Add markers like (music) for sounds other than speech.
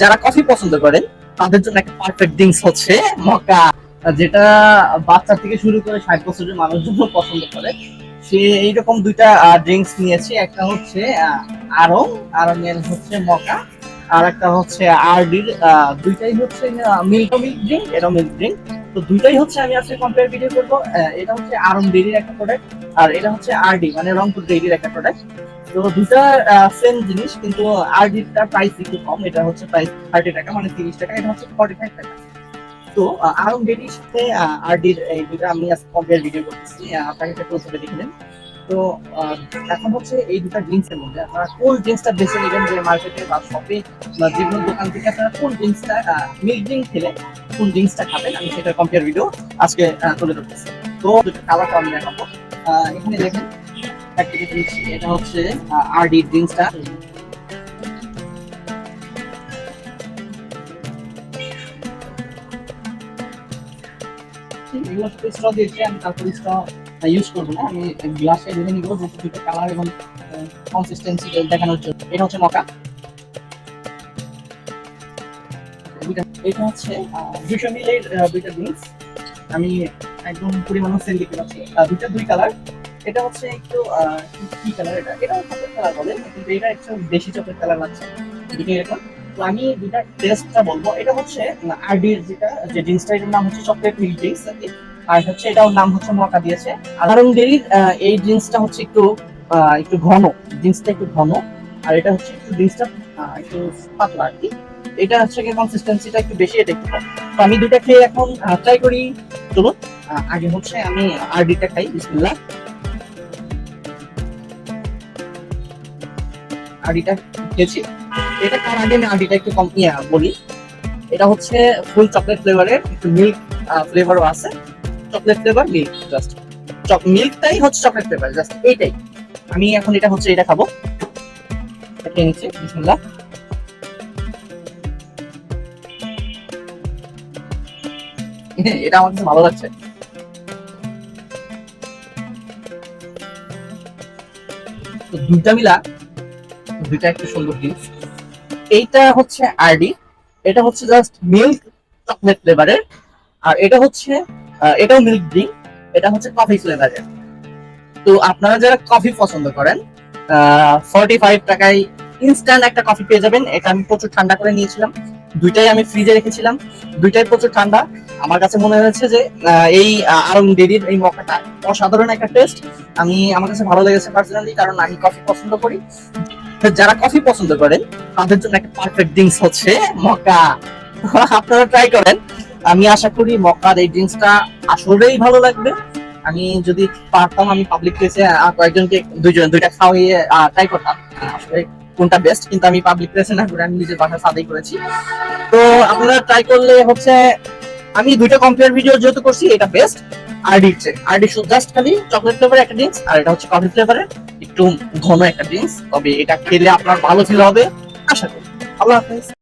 যারা কফি পছন্দ করেন, তাদের জন্য একটা পারফেক্ট ড্রিঙ্কস হচ্ছে মকা যেটা বাচ্চা থেকে শুরু করে ষাট বছরের মানুষজন পছন্দ করে। সে এইরকম দুইটা ড্রিঙ্কস নিয়েছে। একটা হচ্ছে আরং আরং এর হচ্ছে মকা আর একটা হচ্ছে আরডির দুইটাই হচ্ছে মিল্ক মিল্ক ড্রিঙ্ক এটা মিল্ক ড্রিঙ্ক তো দুইটাই হচ্ছে আমি আজকে কম্পেয়ার ভিডিও করব। এটা হচ্ছে আরং ডেরির একটা প্রোডাক্ট আর এটা হচ্ছে আরডি মানে রংপুর ডেরির একটা প্রোডাক্ট দুটা সেম জিনিস, কিন্তু আরডিটা প্রাইস একটু কম, এটা হচ্ছে প্রাইস থার্টি টাকা মানে তিরিশ টাকা, এটা হচ্ছে ফর্টি ফাইভ টাকা। তো আরং ডেরির সাথে আরডির এই দুটা আমি আজকে কম্পেয়ার ভিডিও করতেছি আপনাকে একটা ক্লোজ দেখে তো এখন হচ্ছে এই দুটা ড্রিঙ্কসের মধ্যে, আপনারা কোন ড্রিঙ্কসটা বেছে নেবেন যে মার্কেটে বা শপে বা যে কোনো দোকান থেকে আপনারা কোন ড্রিঙ্কসটা মিল্ক ড্রিঙ্ক খেলে কোন ড্রিঙ্কসটা খাবেন, আমি সেটা কম্পেয়ার ভিডিও আজকে তুলে ধরতেছি। তো, দুটো কালারটা আমি দেখাবো। এখানে দেখেন একটা ড্রিঙ্কস এটা হচ্ছে আরডি ড্রিঙ্কসটা আমি কনসিস্টেন্সি দেখানোর জন্য। এটা হচ্ছে মকা। এটা হচ্ছে দুশো মিলের দুইটা ড্রিঙ্কস আমি একদম পরিমাণ দুইটা, দুই কালার এটা হচ্ছে একটু কি- কালার এটা? কালার বলে, কিন্তু এটা একটু বেশি কালার লাগছে। তো আমি টেস্টটা বলব। এটা হচ্ছে আরডির যেটা, যে এটার নাম হচ্ছে চকলেট মিল্ক ড্রিঙ্কস আর হচ্ছে এটাও নাম হচ্ছে মকা দিয়েছে। এই হচ্ছে একটু একটু ঘন। একটু ঘন। আর এটা হচ্ছে একটু একটু পাতলা, আর কি। এটা হচ্ছে কি কনসিস্টেন্সিটা একটু বেশি এটা একটু তো আমি দুটা খেয়ে এখন ট্রাই করি। চলুন আগে হচ্ছে আমি আরডিটা খাই, বিসমিল্লাহ। আরডিটা খেয়েছি এটা খাওয়ার আগে আমি আরডিটা একটু কম বলি। এটা হচ্ছে ফুল চকলেট ফ্লেভারের একটু মিল্ক ফ্লেভারও আছে। Chocolate flavour milk just choc মিল্কটাই হচ্ছে চকলেট ফ্লেভার জাস্ট এইটাই। আমি এখন এটা হচ্ছে এটা খাব। খেয়ে নিচ্ছি, বিসমিল্লাহ। (laughs) এটা আমার ভালো লাগছে। তো দুইটা মিলা দুইটা একটা সুন্দর জিনিস এইটা হচ্ছে আরডি, এটা হচ্ছে জাস্ট মিল্ক চকলেট ফ্লেভারের আর এটা হচ্ছে এটাও মিল্ক ড্রিঙ্ক এটা হচ্ছে কফি ফ্লেভারের তো আপনারা যারা কফি পছন্দ করেন ফর্টি ফাইভ টাকায় ইনস্ট্যান্ট একটা কফি পেয়ে যাবেন। এটা আমি প্রচুর ঠান্ডা করে নিয়েছিলাম। দুইটাই আমি ফ্রিজে রেখেছিলাম। দুইটাই প্রচুর ঠান্ডা। আমার কাছে মনে হয়েছে যে এই আরং ডেরির এই মকাটা অসাধারণ একটা টেস্ট আমি, আমার কাছে ভালো লেগেছে পার্সোনালি কারণ আমি কফি পছন্দ করি। যারা কফি পছন্দ করেন, তাদের জন্য একটা পারফেক্ট ড্রিঙ্কস হচ্ছে মকা আপনারা ট্রাই করেন। আমি আশা করি মকার এই ড্রিঙ্কসটা আসলেই ভালো লাগবে। আমি যদি পারতাম, আমি পাবলিক প্লেসে কয়েকজনকে, দুইজন, দুইটা খাওয়িয়ে ট্রাই করতাম। আসলে কোনটা বেস্ট কিন্তু আমি পাবলিক প্লেসে না করে আমি নিজের বাসায় সাদেই করেছি তো আপনারা ট্রাই করলে হচ্ছে, আমি দুইটা কম্পেয়ার ভিডিও যেহেতু করছি, এটা বেস্ট আরডি চেয়ে আরডি জাস্ট খালি চকলেট ফ্লেভারের একটা ড্রিঙ্কস আর এটা হচ্ছে কফি ফ্লেভারের একটু ঘন একটা ড্রিঙ্কস তবে এটা খেলে আপনার ভালো ফিল হবে। আশা করি। আল্লাহ হাফেজ।